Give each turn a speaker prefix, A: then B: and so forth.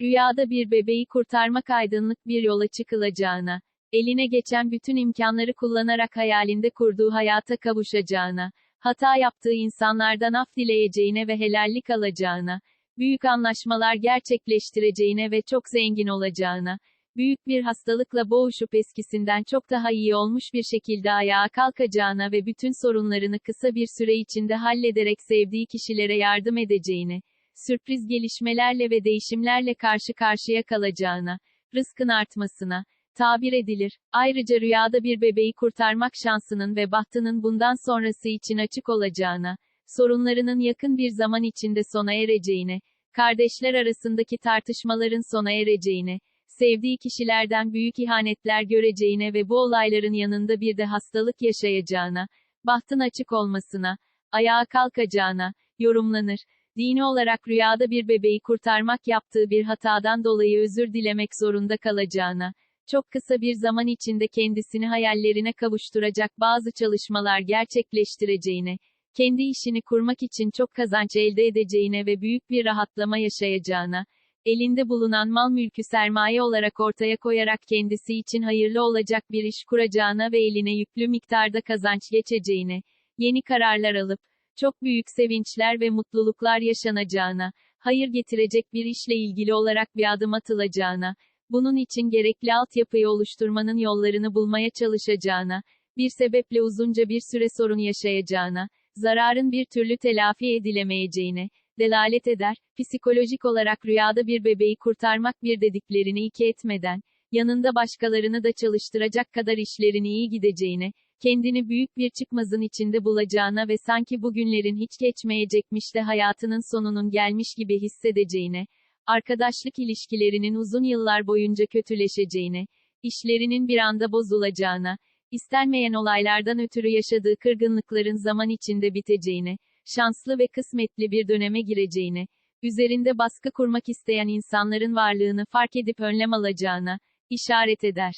A: Rüyada bir bebeği kurtarmak aydınlık bir yola çıkılacağına, eline geçen bütün imkanları kullanarak hayalinde kurduğu hayata kavuşacağına, hata yaptığı insanlardan af dileyeceğine ve helallik alacağına, büyük anlaşmalar gerçekleştireceğine ve çok zengin olacağına, büyük bir hastalıkla boğuşup eskisinden çok daha iyi olmuş bir şekilde ayağa kalkacağına ve bütün sorunlarını kısa bir süre içinde hallederek sevdiği kişilere yardım edeceğine, sürpriz gelişmelerle ve değişimlerle karşı karşıya kalacağına, rızkın artmasına, tabir edilir. Ayrıca rüyada bir bebeği kurtarmak şansının ve bahtının bundan sonrası için açık olacağına, sorunlarının yakın bir zaman içinde sona ereceğine, kardeşler arasındaki tartışmaların sona ereceğine, sevdiği kişilerden büyük ihanetler göreceğine ve bu olayların yanında bir de hastalık yaşayacağına, bahtın açık olmasına, ayağa kalkacağına, yorumlanır. Dini olarak rüyada bir bebeği kurtarmak yaptığı bir hatadan dolayı özür dilemek zorunda kalacağına, çok kısa bir zaman içinde kendisini hayallerine kavuşturacak bazı çalışmalar gerçekleştireceğine, kendi işini kurmak için çok kazanç elde edeceğine ve büyük bir rahatlama yaşayacağına, elinde bulunan mal mülkü sermaye olarak ortaya koyarak kendisi için hayırlı olacak bir iş kuracağına ve eline yüklü miktarda kazanç geçeceğine, yeni kararlar alıp, çok büyük sevinçler ve mutluluklar yaşanacağına, hayır getirecek bir işle ilgili olarak bir adım atılacağına, bunun için gerekli altyapıyı oluşturmanın yollarını bulmaya çalışacağına, bir sebeple uzunca bir süre sorun yaşayacağına, zararın bir türlü telafi edilemeyeceğine, delalet eder, psikolojik olarak rüyada bir bebeği kurtarmak bir dediklerini iki etmeden, yanında başkalarını da çalıştıracak kadar işlerin iyi gideceğine, kendini büyük bir çıkmazın içinde bulacağına ve sanki bugünlerin hiç geçmeyecekmiş de hayatının sonunun gelmiş gibi hissedeceğine, arkadaşlık ilişkilerinin uzun yıllar boyunca kötüleşeceğine, işlerinin bir anda bozulacağına, istenmeyen olaylardan ötürü yaşadığı kırgınlıkların zaman içinde biteceğine, şanslı ve kısmetli bir döneme gireceğine, üzerinde baskı kurmak isteyen insanların varlığını fark edip önlem alacağına, işaret eder.